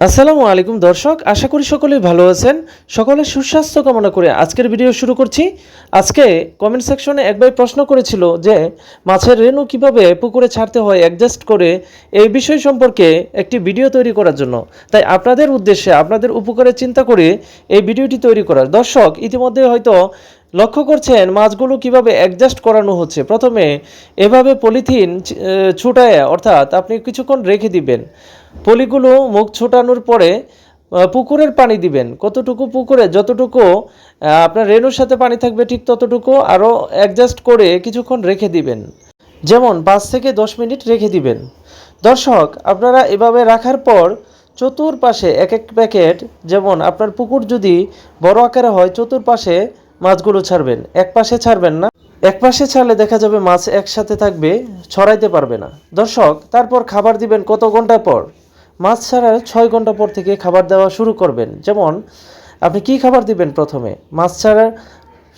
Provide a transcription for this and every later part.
আসসালামু আলাইকুম দর্শক, আশা করি সকলেই ভালো আছেন। সকলের সুস্বাস্থ্য কামনা করে আজকের ভিডিও শুরু করছি। আজকে কমেন্ট সেকশনে এক ভাই প্রশ্ন করেছিল যে, মাছের রেণু কীভাবে পুকুরে ছাড়তে হয় অ্যাডজাস্ট করে এই বিষয় সম্পর্কে একটি ভিডিও তৈরি করার জন্য। তাই আপনাদের উদ্দেশ্যে, আপনাদের উপকারে চিন্তা করে এই ভিডিওটি তৈরি করার। দর্শক, ইতিমধ্যে হয়তো লক্ষ্য করছেন মাছগুলো কীভাবে অ্যাডজাস্ট করানো হচ্ছে? প্রথমে এভাবে পলিথিন ছুটায়, অর্থাৎ আপনি কিছুক্ষণ রেখে দিবেন। পলিগুলো মুখ ছোটানোর পরে পুকুরের পানি দিবেন। কতটুকু পুকুরে যতটুকু আপনার রেণুর সাথে পানি থাকবে ঠিক ততটুকু আরও অ্যাডজাস্ট করে কিছুক্ষণ রেখে দিবেন। যেমন পাঁচ থেকে দশ মিনিট রেখে দিবেন। দর্শক, আপনারা এভাবে রাখার পর চতুর্পাশে এক এক প্যাকেট, যেমন আপনার পুকুর যদি বড় আকারে হয়, চতুর্পাশে মাছগুলো ছাড়বেন। এক পাশে ছাড়বেন না। এক পাশে ছাড়লে দেখা যাবে মাছ একসাথে থাকবে, ছড়াইতে পারবে না। দর্শক, তারপর খাবার দিবেন কত ঘণ্টা পর? মাছ ছাড়ার ছয় ঘণ্টা পর থেকে খাবার দেওয়া শুরু করবেন। যেমন, আপনি কি খাবার দিবেন প্রথমে? মাছ ছাড়ার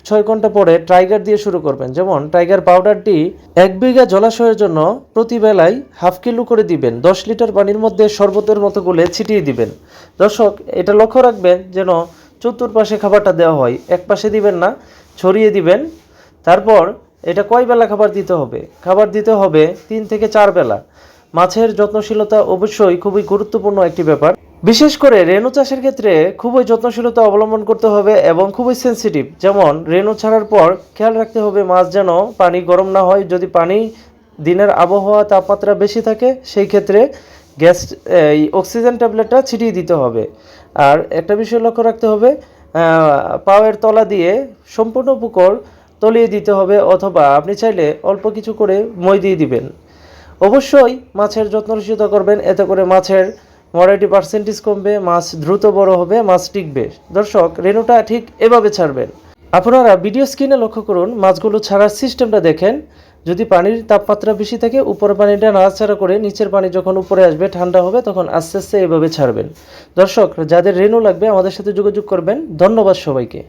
ছয় ঘণ্টা পরে টাইগার দিয়ে শুরু করবেন। যেমন, টাইগার পাউডারটি এক বিঘা জলাশয়ের জন্য প্রতি বেলায় হাফ কিলো করে দিবেন। দশ লিটার পানির মধ্যে শরবতের মতো গুলে ছিটিয়ে দিবেন। দর্শক, এটা লক্ষ্য রাখবেন যেন চতুর্পাশে খাবারটা দেওয়া হয়, এক পাশে দিবেন না, ছড়িয়ে দিবেন। তারপর এটা কয় বেলা খাবার দিতে হবে? খাবার দিতে হবে তিন থেকে চার বেলা। মাছের যত্নশীলতা অবশ্যই খুবই গুরুত্বপূর্ণ একটি ব্যাপার। বিশেষ করে রেণু চাষের ক্ষেত্রে খুবই যত্নশীলতা অবলম্বন করতে হবে এবং খুবই সেনসিটিভ যেমন রেণু ছাড়ার পর খেয়াল রাখতে হবে মাছ যেন পানি গরম না হয়। যদি পানি দিনের আবহাওয়া তাপমাত্রা বেশি থাকে, সেই ক্ষেত্রে গ্যাস, এই অক্সিজেন ট্যাবলেটটা ছিটিয়ে দিতে হবে। আর একটা বিষয় লক্ষ্য রাখতে হবে পাওয়ের তলা দিয়ে সম্পূর্ণ পুকুর তলিয়ে দিতে হবে অথবা আপনি চাইলে অল্প কিছু করে মই দিয়ে দিবেন। অবশ্যই মাছের যত্নশীলতা করবেন, এতে করে মাছের মরাইটি পার্সেন্টেজ কমবে, মাছ দ্রুত বড় হবে, মাছ টিকবে। দর্শক, রেণুটা ঠিক এভাবে ছাড়বেন। আপনারা ভিডিও স্ক্রিনে লক্ষ্য করুন, মাছগুলো ছাড়ার সিস্টেমটা দেখেন। যদি পানির তাপমাত্রা বেশি থাকে উপরের পানিটা নাড়াচাড়া করে নিচের পানি যখন উপরে আসবে, ঠান্ডা হবে, তখন আস্তে আস্তে এভাবে ছাড়বেন। দর্শক, যাদের রেনু লাগবে, আমাদের সাথে যোগাযোগ করবেন। ধন্যবাদ সবাইকে।